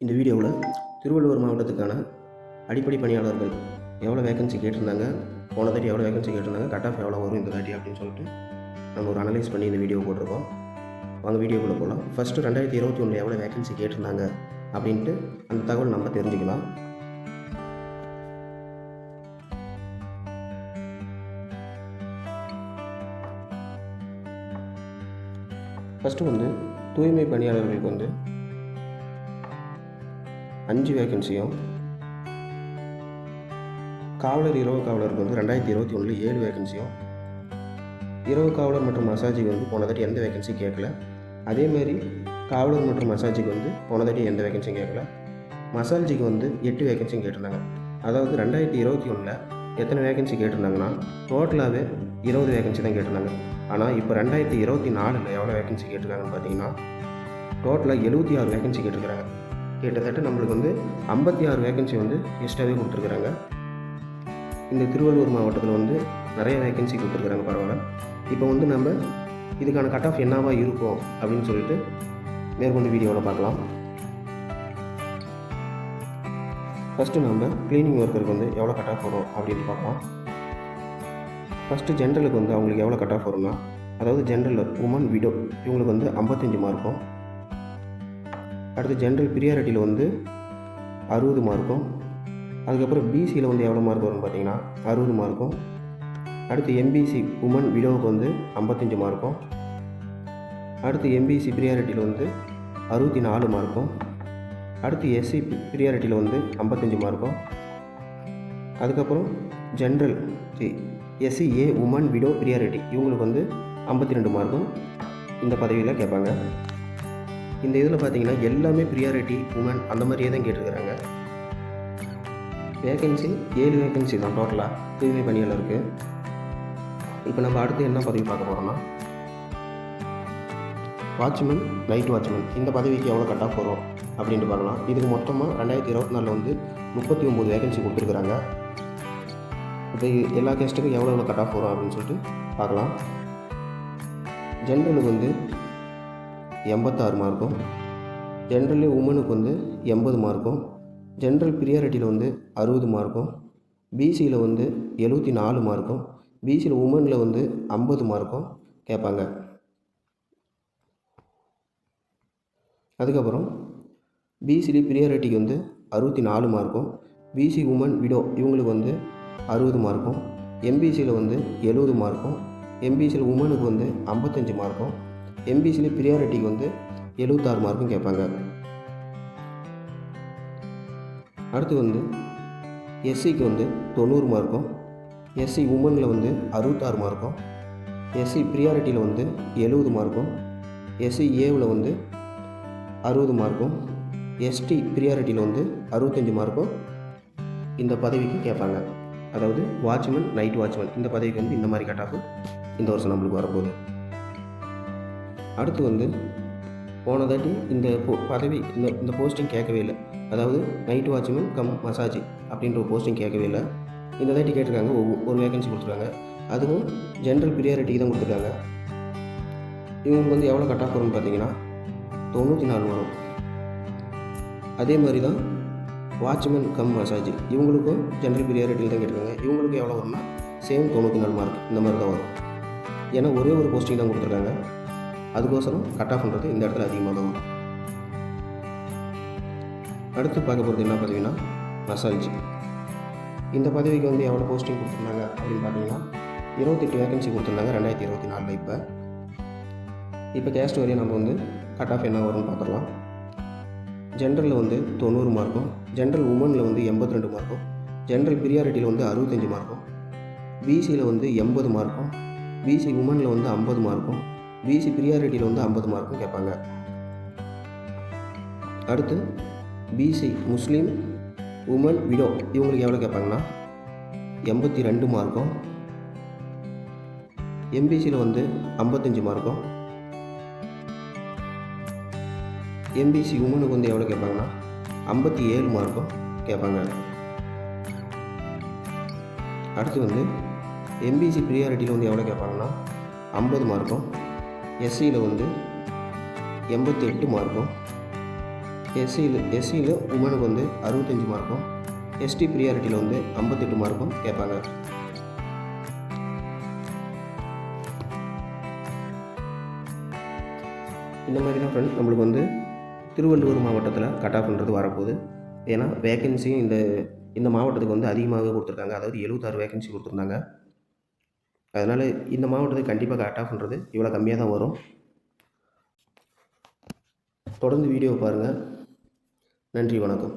இந்த வீடியோவில் திருவள்ளூர் மாவட்டத்துக்கான அடிப்படை பணியாளர்கள் எவ்வளோ வேகன்சி கேட்டிருந்தாங்க போன தாட்டி எவ்வளோ வேகன்சி கேட்டிருந்தாங்க கட் ஆஃப் எவ்வளோ வரும் இந்த தாட்டி அப்படின்னு சொல்லிட்டு நம்ம ஒரு அனலைஸ் பண்ணி இந்த வீடியோ போட்டிருக்கோம். வாங்க வீடியோக்குள்ளே போகலாம் ஃபஸ்ட்டு ரெண்டாயிரத்தி இருபத்தி ஒன்றில் எவ்வளோ வேகன்சி கேட்டிருந்தாங்க அப்படின்ட்டு அந்த தகவல் நம்ம தெரிஞ்சுக்கலாம். ஃபஸ்ட்டு வந்து தூய்மை பணியாளர்களுக்கு வந்து அஞ்சு வேகன்சியும் காவலர் இரவு காவலருக்கு வந்து ரெண்டாயிரத்தி இருபத்தி ஒன்றில் ஏழு வேகன்சியும் இரவு காவலர் மற்றும் மசாஜுக்கு வந்து போன தட்டி எந்த வேகன்சியும் கேட்கல. அதேமாரி காவலர் மற்றும் மசாஜுக்கு வந்து போன தட்டி எந்த வேகன்சியும் கேட்கல. மசாஜிக்கு வந்து எட்டு வேகன்சியும் கேட்டிருந்தாங்க. அதாவது ரெண்டாயிரத்தி இருபத்தி ஒன்றில் எத்தனை வேகன்சி கேட்டிருந்தாங்கன்னா டோட்டலாகவே இருபது வேகன்சி தான் கேட்டிருந்தாங்க. ஆனால் இப்போ ரெண்டாயிரத்தி இருபத்தி நாலில் எவ்வளோ வேகன்சி கேட்டிருக்காங்கன்னு பார்த்தீங்கன்னா டோட்டலாக எழுபத்தி ஆறு வேகன்சி கேட்டிருக்கிறாங்க. கிட்டத்தட்ட நம்மளுக்கு வந்து ஐம்பத்தி ஆறு வேகன்சி வந்து எக்ஸ்ட்ராவே கொடுத்துருக்குறாங்க. இந்த திருவள்ளூர் மாவட்டத்தில் வந்து நிறைய வேகன்சி கொடுத்துருக்குறாங்க பரவாயில்ல. இப்போ வந்து நம்ம இதுக்கான கட் ஆஃப் என்னவாக இருக்கும் அப்படின்னு சொல்லிட்டு மேற்கொண்டு வீடியோவில் பார்க்கலாம். ஃபஸ்ட்டு நம்ம க்ளீனிங் ஒர்க்கருக்கு வந்து எவ்வளோ கட் ஆஃப் வரும் அப்படின்னு பார்க்கலாம். ஃபஸ்ட்டு ஜென்ரலுக்கு வந்து அவங்களுக்கு எவ்வளோ கட் ஆஃப் வரும்னா அதாவது ஜென்ரல் உமன் விடோ இவங்களுக்கு வந்து ஐம்பத்தஞ்சு மார்க்கும் அடுத்து ஜென்ரல் பிரியாரிட்டியில் வந்து அறுபது மார்க்கும் அதுக்கப்புறம் பிசியில் வந்து எவ்வளோ மார்க் வரும்னு பார்த்தீங்கன்னா அறுபது மார்க்கும் அடுத்து எம்பிசி உமன் விடோவுக்கு வந்து ஐம்பத்தஞ்சு மார்க்கும் அடுத்து எம்பிசி ப்ரியாரிட்டியில் வந்து அறுபத்தி நாலு மார்க்கும் அடுத்து எஸ்சி ப்ரியாரிட்டியில் வந்து ஐம்பத்தஞ்சு மார்க்கும் அதுக்கப்புறம் general SC A woman widow priority இவங்களுக்கு வந்து ஐம்பத்தி ரெண்டு மார்க்கும் இந்த பதவியில் கேட்பாங்க. இந்த இதில் பார்த்தீங்கன்னா எல்லாமே ப்ரியாரிட்டி உமன் அந்த மாதிரியே தான் கேட்டிருக்கிறாங்க. வேகன்சி ஏழு வேகன்சி தான் டோட்டலாக தூய்மை இருக்குது இப்போ நம்ம அடுத்து என்ன பதவி பார்க்க போகிறோம்னா வாட்ச்மேன் நைட் வாட்ச்மேன் இந்த பதவிக்கு எவ்வளோ கட் ஆஃப் வரும் அப்படின்ட்டு பார்க்கலாம். இதுக்கு மொத்தமாக ரெண்டாயிரத்தி இருபத்தி நாலில் வந்து முப்பத்தி ஒம்பது வேகன்சி கொடுத்துருக்குறாங்க இப்போ எல்லா கேஸ்ட்டுக்கும் எவ்வளோ எவ்வளோ கட் ஆஃப் வரும் அப்படின்னு சொல்லிட்டு பார்க்கலாம். ஜென்ரலுக்கு வந்து எண்பத்தாறு மார்க்கும் ஜென்ரலி உமனுக்கு வந்து எண்பது மார்க்கும் ஜென்ரல் ப்ரியாரிட்டியில் வந்து அறுபது மார்க்கும் பிசியில் வந்து எழுபத்தி நாலு மார்க்கும் பிசியில் உமனில் வந்து ஐம்பது மார்க்கும் கேட்பாங்க. அதுக்கப்புறம் பிசிலி ப்ரியாரிட்டிக்கு வந்து அறுபத்தி நாலு மார்க்கும் பிசி உமன் விடோ இவங்களுக்கு வந்து அறுபது மார்க்கும் எம்பிசியில் வந்து எழுபது மார்க்கும் எம்பிசியில் உமனுக்கு வந்து ஐம்பத்தஞ்சு மார்க்கும் எம்பிசியில் ப்ரியாரிட்டிக்கு வந்து எழுபத்தாறு மார்க்கும் கேட்பாங்க. அடுத்து வந்து எஸ்சிக்கு வந்து தொண்ணூறு மார்க்கும் எஸ்சி உமனில் வந்து அறுபத்தாறு மார்க்கும் எஸ்சி ப்ரியாரிட்டியில் வந்து எழுபது மார்க்கும் எஸ்சி ஏவில் வந்து அறுபது மார்க்கும் எஸ்டி ப்ரியாரிட்டியில் வந்து அறுபத்தஞ்சி மார்க்கும் இந்த பதவிக்கு கேட்பாங்க. அதாவது வாட்ச்மேன் நைட் வாட்ச்மேன் இந்த பதவிக்கு வந்து இந்த மாதிரி கட் ஆஃப் இந்த வருஷம் நம்மளுக்கு வரப்போகுது. அடுத்து வந்து போன தாட்டி இந்த போ பதவி இந்த இந்த போஸ்டிங் கேட்கவே இல்லை. அதாவது நைட் வாட்ச்மேன் கம் மசாஜ் அப்படின்ற ஒரு போஸ்டிங் கேட்கவே இல்லை. இந்த தாட்டி கேட்டிருக்காங்க ஒவ்வொரு ஒரு வேகன்சி கொடுத்துருக்காங்க. அதுவும் ஜென்ரல் ப்ரியாரிட்டிக்கு தான் கொடுத்துருக்காங்க. இவங்களுக்கு வந்து எவ்வளோ கட் ஆஃப் வரும்னு பார்த்தீங்கன்னா தொண்ணூற்றி நாலு வரும். அதே மாதிரி தான் வாட்ச்மேன் கம் மசாஜ் இவங்களுக்கும் ஜென்ரல் ப்ரியாரிட்டியில் தான் கேட்டிருக்காங்க. இவங்களுக்கு எவ்வளோ வரும்னா சேம் தொண்ணூற்றி நாலு மார்க் இந்த மாதிரி தான் வரும். ஏன்னா ஒரே ஒரு போஸ்டிங் தான் கொடுத்துருக்காங்க. அதுக்கோசரம் கட் ஆஃப் பண்ணுறது இந்த இடத்துல அதிகமாக தான் வரும். அடுத்து பார்க்க போகிறது என்ன பதவினா மசாஜ் இந்த பதவிக்கு வந்து எவ்வளோ போஸ்டிங் கொடுத்துருந்தாங்க அப்படின்னு பார்த்தீங்கன்னா இருபத்தெட்டு வேகன்சி கொடுத்துருந்தாங்க ரெண்டாயிரத்தி இருபத்தி நாலில் இப்போ. இப்போ கேஸ்ட் வரையும் நம்ம வந்து கட் ஆஃப் என்ன வரும்னு பார்த்துடலாம். ஜென்ரலில் வந்து தொண்ணூறு மார்க்கும் ஜென்ரல் உமனில் வந்து எண்பத்தி ரெண்டு மார்க்கும் ஜென்ரல் பிரியாரிட்டியில் வந்து அறுபத்தஞ்சி மார்க்கும் பிசியில் வந்து எண்பது மார்க்கும் பிசி உமனில் வந்து ஐம்பது மார்க்கும் பிசி ப்ரியாரிட்டியில் வந்து ஐம்பது மார்க்கும் கேட்பாங்க. அடுத்து பிசி முஸ்லீம் உமன் விடோ இவங்களுக்கு எவ்வளோ கேட்பாங்கன்னா? எண்பத்தி ரெண்டு மார்க்கும் எம்பிசியில் வந்து ஐம்பத்தஞ்சு மார்க்கும் எம்பிசி உமனுக்கு வந்து எவ்வளோ கேட்பாங்கன்னா? ஐம்பத்தி ஏழு மார்க்கும் கேட்பாங்க. அடுத்து வந்து எம்பிசி ப்ரியாரிட்டியில் வந்து எவ்வளோ கேட்பாங்கன்னா? ஐம்பது மார்க்கும் எஸ்சியில் வந்து எண்பத்தி எட்டு மார்க்கும் எஸ்சியில் எஸ்சியில் உமனுக்கு வந்து அறுபத்தஞ்சி மார்க்கும் எஸ்டி ப்ரியாரிட்டியில் வந்து ஐம்பத்தெட்டு மார்க்கும் கேட்பாங்க. இந்த மாதிரி தான் ஃப்ரெண்ட்ஸ் நம்மளுக்கு வந்து திருவள்ளூர் மாவட்டத்தில் கட் ஆஃப்ன்றது வரப்போகுது. ஏன்னா வேகன்சியும் இந்த இந்த மாவட்டத்துக்கு வந்து அதிகமாகவே கொடுத்துருக்காங்க. அதாவது எழுபத்தாறு வேகன்சி கொடுத்துருந்தாங்க. அதனால் இந்த மாவட்டத்துக்கு கண்டிப்பாக கட் ஆஃப்ன்றது இவ்வளோ கம்மியாக தான் வரும். தொடர்ந்து வீடியோ பாருங்கள் நன்றி வணக்கம்.